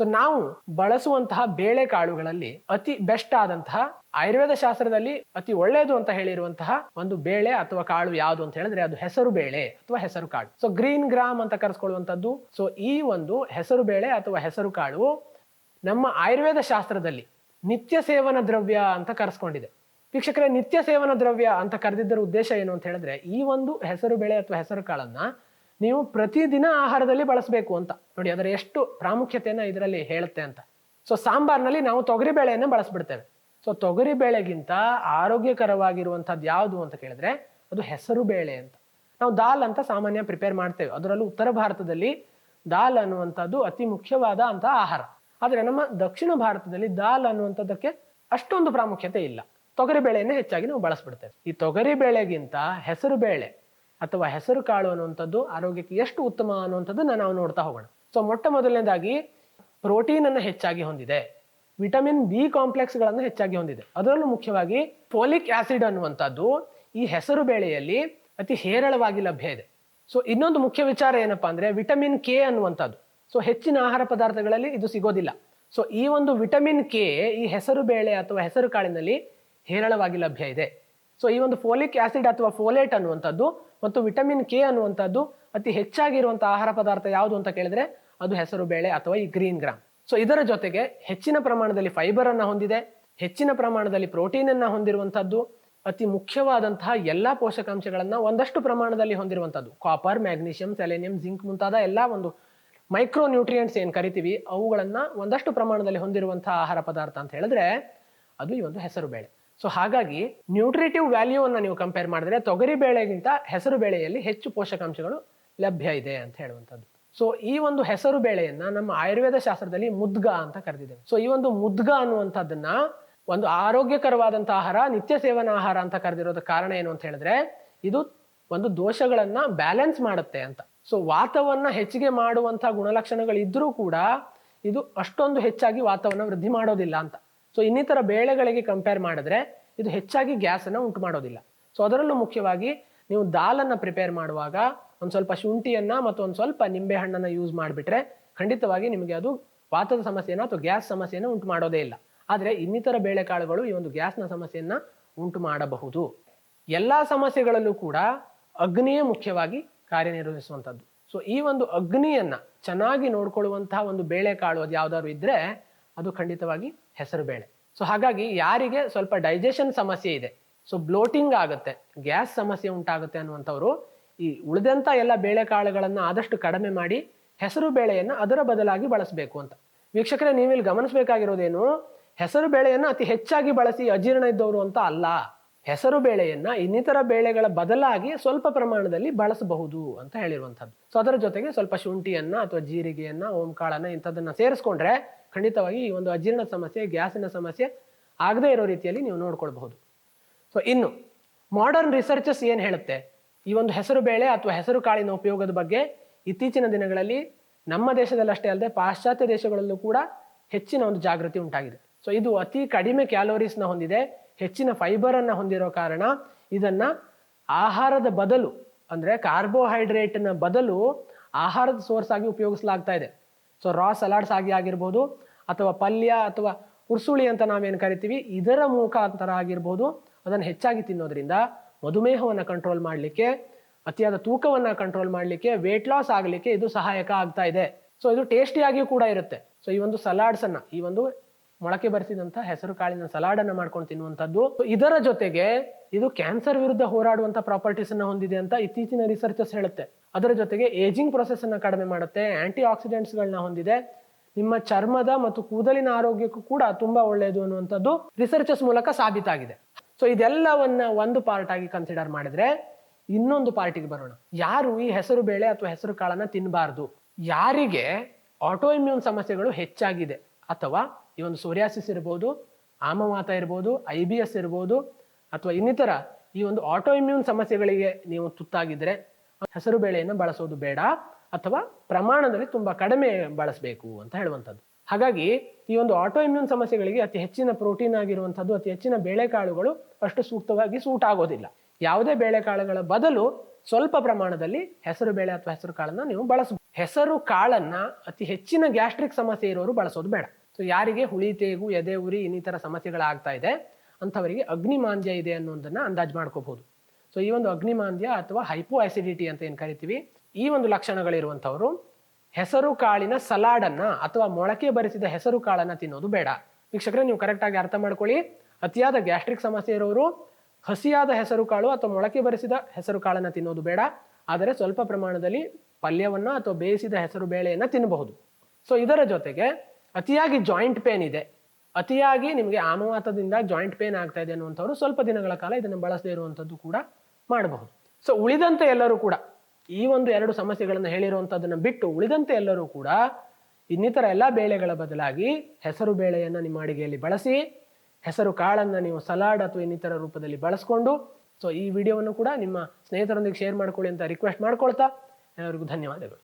So ನಾವು ಬಳಸುವಂತಹ ಬೇಳೆಕಾಳುಗಳಲ್ಲಿ ಅತಿ ಬೆಸ್ಟ್ ಆದಂತಹ ಆಯುರ್ವೇದ ಶಾಸ್ತ್ರದಲ್ಲಿ ಅತಿ ಒಳ್ಳೆಯದು ಅಂತ ಹೇಳಿರುವಂತಹ ಒಂದು ಬೇಳೆ ಅಥವಾ ಕಾಳು ಯಾವುದು ಅಂತ ಹೇಳಿದ್ರೆ ಅದು ಹೆಸರು ಬೇಳೆ ಅಥವಾ ಹೆಸರು ಕಾಳು. ಸೊ ಗ್ರೀನ್ ಗ್ರಾಮ್ ಅಂತ ಕರೆಸ್ಕೊಳ್ಳುವಂಥದ್ದು ಸೊ ಈ ಒಂದು ಹೆಸರು ಬೇಳೆ ಅಥವಾ ಹೆಸರು ಕಾಳು ನಮ್ಮ ಆಯುರ್ವೇದ ಶಾಸ್ತ್ರದಲ್ಲಿ ನಿತ್ಯ ಸೇವನ ದ್ರವ್ಯ ಅಂತ ಕರೆಸ್ಕೊಂಡಿದೆ. ವೀಕ್ಷಕರೇ, ನಿತ್ಯ ಸೇವನ ದ್ರವ್ಯ ಅಂತ ಕರೆದಿದ್ದರ ಉದ್ದೇಶ ಏನು ಅಂತ ಹೇಳಿದ್ರೆ ಈ ಒಂದು ಹೆಸರು ಬೇಳೆ ಅಥವಾ ಹೆಸರು ಕಾಳನ್ನ ನೀವು ಪ್ರತಿದಿನ ಆಹಾರದಲ್ಲಿ ಬಳಸಬೇಕು ಅಂತ. ನೋಡಿ, ಅದರ ಎಷ್ಟು ಪ್ರಾಮುಖ್ಯತೆಯನ್ನು ಇದರಲ್ಲಿ ಹೇಳುತ್ತೆ ಅಂತ. ಸೊ ಸಾಂಬಾರ್ನಲ್ಲಿ ನಾವು ತೊಗರಿ ಬೇಳೆಯನ್ನು ಬಳಸ್ಬಿಡ್ತೇವೆ. ಸೊ ತೊಗರಿ ಬೇಳೆಗಿಂತ ಆರೋಗ್ಯಕರವಾಗಿರುವಂಥದ್ದು ಯಾವುದು ಅಂತ ಕೇಳಿದ್ರೆ, ಅದು ಹೆಸರು ಬೇಳೆ ಅಂತ. ನಾವು ದಾಲ್ ಅಂತ ಸಾಮಾನ್ಯ ಪ್ರಿಪೇರ್ ಮಾಡ್ತೇವೆ. ಅದರಲ್ಲೂ ಉತ್ತರ ಭಾರತದಲ್ಲಿ ದಾಲ್ ಅನ್ನುವಂಥದ್ದು ಅತಿ ಮುಖ್ಯವಾದ ಅಂತ ಆಹಾರ. ಆದರೆ ನಮ್ಮ ದಕ್ಷಿಣ ಭಾರತದಲ್ಲಿ ದಾಲ್ ಅನ್ನುವಂಥದ್ದಕ್ಕೆ ಅಷ್ಟೊಂದು ಪ್ರಾಮುಖ್ಯತೆ ಇಲ್ಲ. ತೊಗರಿ ಬೇಳೆಯನ್ನು ಹೆಚ್ಚಾಗಿ ನಾವು ಬಳಸ್ಬಿಡ್ತೇವೆ. ಈ ತೊಗರಿ ಬೇಳೆಗಿಂತ ಹೆಸರು ಬೇಳೆ ಅಥವಾ ಹೆಸರು ಕಾಳು ಅನ್ನುವಂಥದ್ದು ಆರೋಗ್ಯಕ್ಕೆ ಎಷ್ಟು ಉತ್ತಮ ಅನ್ನುವಂಥದ್ದನ್ನು ನಾವು ನೋಡ್ತಾ ಹೋಗೋಣ. ಸೊ ಮೊಟ್ಟ ಮೊದಲನೇದಾಗಿ ಪ್ರೋಟೀನ್ ಅನ್ನು ಹೆಚ್ಚಾಗಿ ಹೊಂದಿದೆ. ವಿಟಮಿನ್ ಬಿ ಕಾಂಪ್ಲೆಕ್ಸ್ಗಳನ್ನು ಹೆಚ್ಚಾಗಿ ಹೊಂದಿದೆ. ಅದರಲ್ಲೂ ಮುಖ್ಯವಾಗಿ ಫೋಲಿಕ್ ಆಸಿಡ್ ಅನ್ನುವಂಥದ್ದು ಈ ಹೆಸರು ಬೇಳೆಯಲ್ಲಿ ಅತಿ ಹೇರಳವಾಗಿ ಲಭ್ಯ ಇದೆ. ಸೊ ಇನ್ನೊಂದು ಮುಖ್ಯ ವಿಚಾರ ಏನಪ್ಪಾ ಅಂದ್ರೆ ವಿಟಮಿನ್ ಕೆ ಅನ್ನುವಂಥದ್ದು. ಸೊ ಹೆಚ್ಚಿನ ಆಹಾರ ಪದಾರ್ಥಗಳಲ್ಲಿ ಇದು ಸಿಗೋದಿಲ್ಲ. ಸೊ ಈ ಒಂದು ವಿಟಮಿನ್ ಕೆ ಈ ಹೆಸರು ಬೇಳೆ ಅಥವಾ ಹೆಸರು ಕಾಳಿನಲ್ಲಿ ಹೇರಳವಾಗಿ ಲಭ್ಯ ಇದೆ. ಸೊ ಈ ಒಂದು ಫೋಲಿಕ್ ಆಸಿಡ್ ಅಥವಾ ಫೋಲೇಟ್ ಅನ್ನುವಂಥದ್ದು ಮತ್ತು ವಿಟಮಿನ್ ಕೆ ಅನ್ನುವಂಥದ್ದು ಅತಿ ಹೆಚ್ಚಾಗಿರುವಂಥ ಆಹಾರ ಪದಾರ್ಥ ಯಾವುದು ಅಂತ ಕೇಳಿದ್ರೆ ಅದು ಹೆಸರು ಬೇಳೆ ಅಥವಾ ಈ ಗ್ರೀನ್ ಗ್ರಾಮ್ ಸೊ ಇದರ ಜೊತೆಗೆ ಹೆಚ್ಚಿನ ಪ್ರಮಾಣದಲ್ಲಿ ಫೈಬರ್ ಅನ್ನು ಹೊಂದಿದೆ. ಹೆಚ್ಚಿನ ಪ್ರಮಾಣದಲ್ಲಿ ಪ್ರೋಟೀನ್ ಅನ್ನ ಹೊಂದಿರುವಂತದ್ದು ಅತಿ ಮುಖ್ಯವಾದಂತಹ ಎಲ್ಲಾ ಪೋಷಕಾಂಶಗಳನ್ನು ಒಂದಷ್ಟು ಪ್ರಮಾಣದಲ್ಲಿ ಹೊಂದಿರುವಂಥದ್ದು. ಕಾಪರ್ ಮ್ಯಾಗ್ನೀಷಿಯಂ ಸೆಲೆನಿಯಂ ಜಿಂಕ್ ಮುಂತಾದ ಎಲ್ಲ ಒಂದು ಮೈಕ್ರೋ ನ್ಯೂಟ್ರಿಯೆಂಟ್ಸ್ ಏನ್ ಕರಿತೀವಿ, ಅವುಗಳನ್ನು ಒಂದಷ್ಟು ಪ್ರಮಾಣದಲ್ಲಿ ಹೊಂದಿರುವಂತಹ ಆಹಾರ ಪದಾರ್ಥ ಅಂತ ಹೇಳಿದ್ರೆ ಅದು ಈ ಒಂದು ಹೆಸರು ಬೇಳೆ. ಸೊ ಹಾಗಾಗಿ ನ್ಯೂಟ್ರಿಟಿವ್ ವ್ಯಾಲ್ಯೂ ಅನ್ನು ನೀವು ಕಂಪೇರ್ ಮಾಡಿದ್ರೆ ತೊಗರಿ ಬೇಳೆಗಿಂತ ಹೆಸರು ಬೇಳೆಯಲ್ಲಿ ಹೆಚ್ಚು ಪೋಷಕಾಂಶಗಳು ಲಭ್ಯ ಇದೆ ಅಂತ ಹೇಳುವಂಥದ್ದು. ಸೊ ಈ ಒಂದು ಹೆಸರು ಬೇಳೆಯನ್ನ ನಮ್ಮ ಆಯುರ್ವೇದ ಶಾಸ್ತ್ರದಲ್ಲಿ ಮುದ್ಗ ಅಂತ ಕರೆದಿದ್ದೇವೆ. ಸೊ ಈ ಒಂದು ಮುದ್ಗ ಅನ್ನುವಂಥದ್ದನ್ನ ಒಂದು ಆರೋಗ್ಯಕರವಾದಂಥ ಆಹಾರ, ನಿತ್ಯ ಸೇವನ ಆಹಾರ ಅಂತ ಕರೆದಿರೋದ ಕಾರಣ ಏನು ಅಂತ ಹೇಳಿದ್ರೆ, ಇದು ಒಂದು ದೋಷಗಳನ್ನ ಬ್ಯಾಲೆನ್ಸ್ ಮಾಡುತ್ತೆ ಅಂತ. ಸೊ ವಾತವನ್ನ ಹೆಚ್ಚಿಗೆ ಮಾಡುವಂತಹ ಗುಣಲಕ್ಷಣಗಳಿದ್ರೂ ಕೂಡ ಇದು ಅಷ್ಟೊಂದು ಹೆಚ್ಚಾಗಿ ವಾತವನ್ನ ವೃದ್ಧಿ ಮಾಡೋದಿಲ್ಲ ಅಂತ. ಸೊ ಇನ್ನಿತರ ಬೇಳೆಗಳಿಗೆ ಕಂಪೇರ್ ಮಾಡಿದ್ರೆ ಇದು ಹೆಚ್ಚಾಗಿ ಗ್ಯಾಸನ್ನು ಉಂಟು ಮಾಡೋದಿಲ್ಲ. ಸೊ ಅದರಲ್ಲೂ ಮುಖ್ಯವಾಗಿ ನೀವು ದಾಲನ್ನ ಪ್ರಿಪೇರ್ ಮಾಡುವಾಗ ಒಂದು ಸ್ವಲ್ಪ ಶುಂಠಿಯನ್ನ ಮತ್ತು ಒಂದು ಸ್ವಲ್ಪ ನಿಂಬೆ ಹಣ್ಣನ್ನ ಯೂಸ್ ಮಾಡಿಬಿಟ್ರೆ ಖಂಡಿತವಾಗಿ ನಿಮಗೆ ಅದು ವಾತದ ಸಮಸ್ಯೆನ ಅಥವಾ ಗ್ಯಾಸ್ ಸಮಸ್ಯೆಯನ್ನು ಉಂಟು ಮಾಡೋದೇ ಇಲ್ಲ. ಆದರೆ ಇನ್ನಿತರ ಬೇಳೆಕಾಳುಗಳು ಈ ಒಂದು ಗ್ಯಾಸ್ನ ಸಮಸ್ಯೆಯನ್ನ ಉಂಟು ಮಾಡಬಹುದು. ಎಲ್ಲಾ ಸಮಸ್ಯೆಗಳಲ್ಲೂ ಕೂಡ ಅಗ್ನಿಯೇ ಮುಖ್ಯವಾಗಿ ಕಾರ್ಯನಿರ್ವಹಿಸುವಂಥದ್ದು ಸೊ ಈ ಒಂದು ಅಗ್ನಿಯನ್ನ ಚೆನ್ನಾಗಿ ನೋಡ್ಕೊಳ್ಳುವಂತಹ ಒಂದು ಬೇಳೆಕಾಳು ಅದು ಯಾವ್ದಾದ್ರು ಇದ್ರೆ ಅದು ಖಂಡಿತವಾಗಿ ಹೆಸರು ಬೇಳೆ. ಸೊ ಹಾಗಾಗಿ ಯಾರಿಗೆ ಸ್ವಲ್ಪ ಡೈಜೆಷನ್ ಸಮಸ್ಯೆ ಇದೆ ಸೊ ಬ್ಲೋಟಿಂಗ್ ಆಗುತ್ತೆ ಗ್ಯಾಸ್ ಸಮಸ್ಯೆ ಉಂಟಾಗುತ್ತೆ ಅನ್ನುವಂಥವ್ರು ಈ ಉಳಿದಂಥ ಎಲ್ಲ ಬೇಳೆಕಾಳುಗಳನ್ನು ಆದಷ್ಟು ಕಡಿಮೆ ಮಾಡಿ ಹೆಸರು ಬೇಳೆಯನ್ನು ಅದರ ಬದಲಾಗಿ ಬಳಸಬೇಕು ಅಂತ. ವೀಕ್ಷಕರೇ, ನೀವಿಲ್ಲಿ ಗಮನಿಸಬೇಕಾಗಿರೋದೇನು, ಹೆಸರು ಬೇಳೆಯನ್ನು ಅತಿ ಹೆಚ್ಚಾಗಿ ಬಳಸಿ ಅಜೀರ್ಣ ಇದ್ದವರು ಅಂತ ಅಲ್ಲ. ಹೆಸರು ಬೇಳೆಯನ್ನು ಇನ್ನಿತರ ಬೇಳೆಗಳ ಬದಲಾಗಿ ಸ್ವಲ್ಪ ಪ್ರಮಾಣದಲ್ಲಿ ಬಳಸಬಹುದು ಅಂತ ಹೇಳಿರುವಂಥದ್ದು. ಸೊ ಅದರ ಜೊತೆಗೆ ಸ್ವಲ್ಪ ಶುಂಠಿಯನ್ನ ಅಥವಾ ಜೀರಿಗೆಯನ್ನ, ಓಂಕಾಳನ್ನ ಇಂಥದನ್ನ ಸೇರಿಸ್ಕೊಂಡ್ರೆ ಖಂಡಿತವಾಗಿ ಈ ಒಂದು ಅಜೀರ್ಣ ಸಮಸ್ಯೆ, ಗ್ಯಾಸಿನ ಸಮಸ್ಯೆ ಆಗದೇ ಇರೋ ರೀತಿಯಲ್ಲಿ ನೀವು ನೋಡ್ಕೊಳ್ಬಹುದು. ಸೊ ಇನ್ನು ಮಾಡರ್ನ್ ರಿಸರ್ಚಸ್ ಏನು ಹೇಳುತ್ತೆ? ಈ ಒಂದು ಹೆಸರು ಬೇಳೆ ಅಥವಾ ಹೆಸರು ಕಾಳಿನ ಉಪಯೋಗದ ಬಗ್ಗೆ ಇತ್ತೀಚಿನ ದಿನಗಳಲ್ಲಿ ನಮ್ಮ ದೇಶದಲ್ಲಷ್ಟೇ ಅಲ್ಲದೆ ಪಾಶ್ಚಾತ್ಯ ದೇಶಗಳಲ್ಲೂ ಕೂಡ ಹೆಚ್ಚಿನ ಒಂದು ಜಾಗೃತಿ ಉಂಟಾಗಿದೆ. ಸೊ ಇದು ಅತಿ ಕಡಿಮೆ ಕ್ಯಾಲೋರೀಸ್ನ ಹೊಂದಿದೆ, ಹೆಚ್ಚಿನ ಫೈಬರ್ ಅನ್ನ ಹೊಂದಿರೋ ಕಾರಣ ಇದನ್ನ ಆಹಾರದ ಬದಲು ಅಂದ್ರೆ ಕಾರ್ಬೋಹೈಡ್ರೇಟ್ನ ಬದಲು ಆಹಾರದ ಸೋರ್ಸ್ ಆಗಿ ಉಪಯೋಗಿಸಲಾಗ್ತಾ ಇದೆ. ಸೊ ರಾ ಸಲಾಡ್ಸ್ ಆಗಿ ಆಗಿರ್ಬೋದು ಅಥವಾ ಪಲ್ಯ ಅಥವಾ ಉರ್ಸುಳಿ ಅಂತ ನಾವೇನು ಕರಿತೀವಿ, ಇದರ ಮುಖಾಂತರ ಆಗಿರ್ಬೋದು, ಅದನ್ನು ಹೆಚ್ಚಾಗಿ ತಿನ್ನೋದ್ರಿಂದ ಮಧುಮೇಹವನ್ನು ಕಂಟ್ರೋಲ್ ಮಾಡಲಿಕ್ಕೆ, ಅತಿಯಾದ ತೂಕವನ್ನು ಕಂಟ್ರೋಲ್ ಮಾಡಲಿಕ್ಕೆ ವೇಟ್ ಲಾಸ್ ಆಗಲಿಕ್ಕೆ ಇದು ಸಹಾಯಕ ಆಗ್ತಾ ಇದೆ. ಸೊ ಇದು ಟೇಸ್ಟಿಯಾಗಿಯೂ ಕೂಡ ಇರುತ್ತೆ. ಸೊ ಈ ಒಂದು ಸಲಾಡ್ಸನ್ನು ಈ ಒಂದು ಮೊಳಕೆ ಬರಿಸಿದಂತ ಹೆಸರು ಕಾಳಿನ ಸಲಾಡ್ ಅನ್ನ ಮಾಡ್ಕೊಂಡು ತಿನ್ನುವಂಥದ್ದು. ಇದರ ಜೊತೆಗೆ ಇದು ಕ್ಯಾನ್ಸರ್ ವಿರುದ್ಧ ಪ್ರಾಪರ್ಟೀಸ್ ಅನ್ನ ಹೊಂದಿದೆ ಅಂತ ಇತ್ತೀಚಿನ ರಿಸರ್ಚಸ್ ಹೇಳುತ್ತೆ. ಅದರ ಜೊತೆಗೆ ಏಜಿಂಗ್ ಪ್ರೊಸೆಸ್ ಅನ್ನ ಕಡಿಮೆ ಮಾಡುತ್ತೆ ಆಂಟಿ ಆಕ್ಸಿಡೆಂಟ್ಸ್ ಗಳನ್ನ ಹೊಂದಿದೆ. ನಿಮ್ಮ ಚರ್ಮದ ಮತ್ತು ಕೂದಲಿನ ಆರೋಗ್ಯಕ್ಕೂ ಕೂಡ ತುಂಬಾ ಒಳ್ಳೆಯದು ಅನ್ನುವಂಥದ್ದು ರಿಸರ್ಚಸ್ ಮೂಲಕ ಸಾಬೀತಾಗಿದೆ. ಸೊ ಇದೆಲ್ಲವನ್ನ ಒಂದು ಪಾರ್ಟ್ ಆಗಿ ಕನ್ಸಿಡರ್ ಮಾಡಿದ್ರೆ ಇನ್ನೊಂದು ಪಾರ್ಟಿಗೆ ಬರೋಣ. ಯಾರು ಈ ಹೆಸರು ಬೇಳೆ ಅಥವಾ ಹೆಸರು ಕಾಳನ್ನ ತಿನ್ನಬಾರ್ದು ಯಾರಿಗೆ ಆಟೋ ಇಮ್ಯೂನ್ ಸಮಸ್ಯೆಗಳು ಹೆಚ್ಚಾಗಿದೆ ಅಥವಾ ಈ ಒಂದು ಸೋರಿಯಾಸಿಸ್ ಇರ್ಬೋದು, ಆಮವಾತ ಇರ್ಬೋದು ಐ ಬಿ ಎಸ್ ಇರ್ಬೋದು, ಅಥವಾ ಇನ್ನಿತರ ಈ ಒಂದು ಆಟೋ ಇಮ್ಯೂನ್ ಸಮಸ್ಯೆಗಳಿಗೆ ನೀವು ತುತ್ತಾಗಿದ್ರೆ ಹೆಸರು ಬೇಳೆಯನ್ನು ಬಳಸೋದು ಬೇಡ, ಅಥವಾ ಪ್ರಮಾಣದಲ್ಲಿ ತುಂಬಾ ಕಡಿಮೆ ಬಳಸಬೇಕು ಅಂತ ಹೇಳುವಂಥದ್ದು. ಹಾಗಾಗಿ ಈ ಒಂದು ಆಟೋ ಇಮ್ಯೂನ್ ಸಮಸ್ಯೆಗಳಿಗೆ ಅತಿ ಹೆಚ್ಚಿನ ಪ್ರೋಟೀನ್ ಆಗಿರುವಂಥದ್ದು, ಅತಿ ಹೆಚ್ಚಿನ ಬೇಳೆಕಾಳುಗಳು ಅಷ್ಟು ಸೂಕ್ತವಾಗಿ ಸೂಟ್ ಆಗೋದಿಲ್ಲ. ಯಾವುದೇ ಬೇಳೆಕಾಳುಗಳ ಬದಲು ಸ್ವಲ್ಪ ಪ್ರಮಾಣದಲ್ಲಿ ಹೆಸರು ಬೇಳೆ ಅಥವಾ ಹೆಸರು ಕಾಳನ್ನು ನೀವು ಬಳಸಬಹುದು ಹೆಸರು ಕಾಳನ್ನ ಅತಿ ಹೆಚ್ಚಿನ ಗ್ಯಾಸ್ಟ್ರಿಕ್ ಸಮಸ್ಯೆ ಇರೋರು ಬಳಸೋದು ಬೇಡ. ಸೊ ಯಾರಿಗೆ ಹುಳಿ, ತೇಗು, ಎದೆ, ಉರಿ ಇನ್ನಿತರ ಸಮಸ್ಯೆಗಳಾಗ್ತಾ ಇದೆ, ಅಂಥವರಿಗೆ ಅಗ್ನಿಮಾಂದ್ಯ ಇದೆ ಅನ್ನೋದನ್ನ ಅಂದಾಜು ಮಾಡ್ಕೋಬಹುದು. ಸೊ ಈ ಒಂದು ಅಗ್ನಿಮಾಂದ್ಯ ಅಥವಾ ಹೈಪೋ ಆಸಿಡಿಟಿ ಅಂತ ಏನು ಕರಿತೀವಿ, ಈ ಒಂದು ಲಕ್ಷಣಗಳಿರುವಂಥವರು ಹೆಸರು ಕಾಳಿನ ಸಲಾಡನ್ನು ಅಥವಾ ಮೊಳಕೆ ಬರಿಸಿದ ಹೆಸರು ಕಾಳನ್ನು ತಿನ್ನೋದು ಬೇಡ. ವೀಕ್ಷಕರೇ, ನೀವು ಕರೆಕ್ಟಾಗಿ ಅರ್ಥ ಮಾಡ್ಕೊಳ್ಳಿ. ಅತಿಯಾದ ಗ್ಯಾಸ್ಟ್ರಿಕ್ ಸಮಸ್ಯೆ ಇರೋರು ಹಸಿಯಾದ ಹೆಸರು ಕಾಳು ಅಥವಾ ಮೊಳಕೆ ಬರಿಸಿದ ಹೆಸರು ಕಾಳನ್ನು ತಿನ್ನೋದು ಬೇಡ. ಆದರೆ ಸ್ವಲ್ಪ ಪ್ರಮಾಣದಲ್ಲಿ ಪಲ್ಯವನ್ನ ಅಥವಾ ಬೇಯಿಸಿದ ಹೆಸರು ಬೇಳೆಯನ್ನು ತಿನ್ನಬಹುದು. ಸೊ ಇದರ ಜೊತೆಗೆ ಅತಿಯಾಗಿ ಜಾಯಿಂಟ್ ಪೇನ್ ಇದೆ. ಅತಿಯಾಗಿ ನಿಮಗೆ ಆಮವಾತದಿಂದ ಜಾಯಿಂಟ್ ಪೇನ್ ಆಗ್ತಾ ಇದೆ ಅನ್ನುವಂಥವ್ರು ಸ್ವಲ್ಪ ದಿನಗಳ ಕಾಲ ಇದನ್ನು ಬಳಸದೇ ಇರುವಂಥದ್ದು ಕೂಡ ಮಾಡಬಹುದು. ಸೊ ಉಳಿದಂತೆ ಎಲ್ಲರೂ ಕೂಡ ಈ ಒಂದು ಎರಡು ಸಮಸ್ಯೆಗಳನ್ನು ಹೇಳಿರುವಂಥದ್ದನ್ನು ಬಿಟ್ಟು ಉಳಿದಂತೆ ಎಲ್ಲರೂ ಕೂಡ ಇನ್ನಿತರ ಎಲ್ಲ ಬೇಳೆಗಳ ಬದಲಾಗಿ ಹೆಸರು ಬೇಳೆಯನ್ನು ನಿಮ್ಮ ಅಡಿಗೆಯಲ್ಲಿ ಬಳಸಿ, ಹೆಸರು ಕಾಳನ್ನು ನೀವು ಸಲಾಡ್ ಅಥವಾ ಇನ್ನಿತರ ರೂಪದಲ್ಲಿ ಬಳಸ್ಕೊಂಡು ಸೊ ಈ ವಿಡಿಯೋವನ್ನು ಕೂಡ ನಿಮ್ಮ ಸ್ನೇಹಿತರೊಂದಿಗೆ ಶೇರ್ ಮಾಡ್ಕೊಳ್ಳಿ ಅಂತ ರಿಕ್ವೆಸ್ಟ್ ಮಾಡ್ಕೊಳ್ತಾ, ಎಲ್ಲರಿಗೂ ಧನ್ಯವಾದಗಳು.